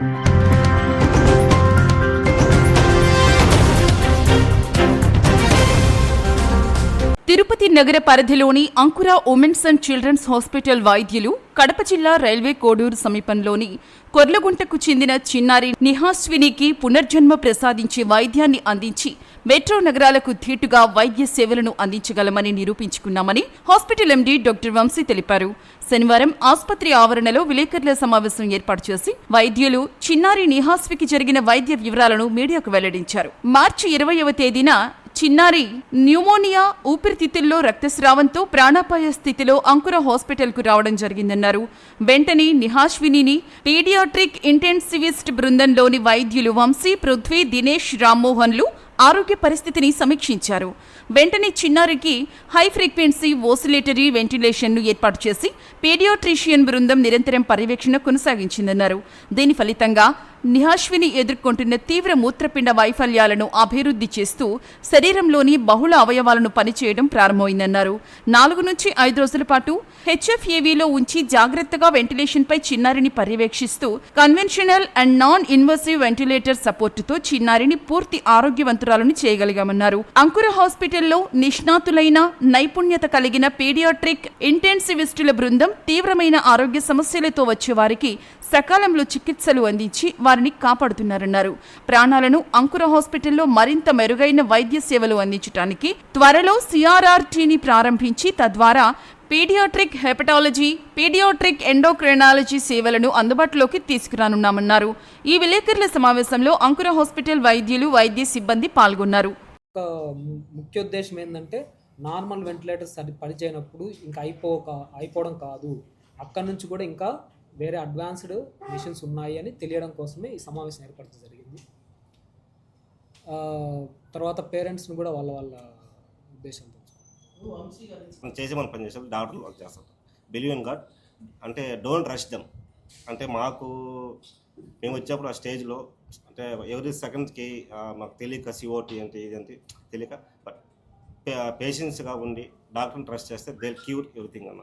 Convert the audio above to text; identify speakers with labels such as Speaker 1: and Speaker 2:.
Speaker 1: thank you Tirupati నగర పరిధిలోని అంకుర ఉమెన్స్ అండ్ చిల్డ్రన్స్ హాస్పిటల్ వైద్యులు కడప జిల్లా రైల్వే కోడూరు సమీపంలోని కొర్లగుంటకు చెందిన చిన్నారి నిహాస్వినికి పునర్జన్మ ప్రసాదించే వైద్యాన్ని అందించి మెట్రో నగరాలకు ధీటుగా వైద్య సేవలను అందించగలమని నిరూపించుకున్నామని హాస్పిటల్ ఎండీ డాక్టర్ వంశీ తెలిపారు. శనివారం ఆసుపత్రి ఆవరణలో విలేకరుల సమావేశం ఏర్పాటు చేసి వైద్యులు చిన్నారి నిహాస్వికి జరిగిన వైద్య వివరాలను మీడియాకు వెల్లడించారు. మార్చి ఇరవయవ తేదీన చిన్నారి న్యూమోనియా ఊపిరితిత్తుల్లో రక్తస్రావంతో ప్రాణాపాయ స్థితిలో అంకుర హాస్పిటల్కు రావడం జరిగిందన్నారు. వెంటనే నిహాష్వినిని పీడియాట్రిక్ ఇంటెన్సివిస్ట్ బృందంలోని వైద్యులు వంశీ పృథ్వీ దినేష్ రామ్మోహన్లు ఆరోగ్య పరిస్థితిని సమీక్షించారు. వెంటనే చిన్నారికి హై ఫ్రీక్వెన్సీ ఓసిలేటరీ వెంటిలేషన్ను ఏర్పాటు చేసి పీడియాట్రిషియన్ బృందం నిరంతరం పర్యవేక్షణ కొనసాగించిందన్నారు. దీని ఫలితంగా నిహాష్విని ఎదుర్కొంటున్న తీవ్ర మూత్రపిండ వైఫల్యాలను అభివృద్ధి చేస్తూ శరీరంలోని బహుళ అవయవాలను పనిచేయడం ప్రారంభమైందన్నారు. నాలుగు నుంచి ఐదు రోజుల పాటు హెచ్ఎఫ్ఏవీలో ఉంచి జాగ్రత్తగా వెంటిలేషన్పై చిన్నారిని పర్యవేక్షిస్తూ conventional and non invasive ventilator సపోర్టుతో చిన్నారిని పూర్తి ఆరోగ్యవంతురాలను చేయగలిగామన్నారు. అంకుర హాస్పిటల్లో నిష్ణాతులైన నైపుణ్యత కలిగిన పీడియాట్రిక్ ఇంటెన్సివిస్టుల బృందం తీవ్రమైన ఆరోగ్య సమస్యలతో వచ్చే వారికి సకాలంలో చికిత్సలు అందించి వారిని కాపాడుతున్నారన్నారు. ప్రాణాలను అంకుర హాస్పిటల్లో మరింత మెరుగైన వైద్య సేవలు అందించడానికి త్వరలో సిఆర్ఆర్టీని ప్రారంభించి తద్వారా పీడియాట్రిక్ హెపటాలజీ పీడియాట్రిక్ ఎండోక్రైనాలజీ సేవలను అందుబాటులోకి తీసుకురానున్నామన్నారు. ఈ విలేకరుల సమావేశంలో అంకుర హాస్పిటల్ వైద్యులు వైద్య సిబ్బంది పాల్గొన్నారు.
Speaker 2: ఒక ముఖ్య ఉద్దేశం ఏంటంటే నార్మల్ వెంటిలేటర్ సరి పనిచేయనప్పుడు ఇంకా అయిపోక అయిపోవడం కాదు. అక్కడ నుంచి కూడా ఇంకా వేరే అడ్వాన్స్డ్ మిషన్స్ ఉన్నాయి అని తెలియడం కోసమే ఈ సమావేశం ఏర్పడడం జరిగింది. తర్వాత పేరెంట్స్ని కూడా వాళ్ళ వాళ్ళ ఉద్దేశంతో
Speaker 3: మనం చేసే మనం పని డాక్టర్లు వర్క్ చేస్తారు బిలీవ్ ఇన్ గాడ్. అంటే డోంట్ రష్ దమ్. అంటే మాకు మేము వచ్చేప్పుడు ఆ స్టేజ్లో అంటే ఎవరీ సెకండ్కి మాకు తెలియక సిఓటి అంటే ఇదంటే తెలియక బట్ పేషెన్స్గా ఉండి డాక్టర్ని ట్రస్ట్ చేస్తే దే క్యూర్ ఎవ్రీథింగ్ అన్న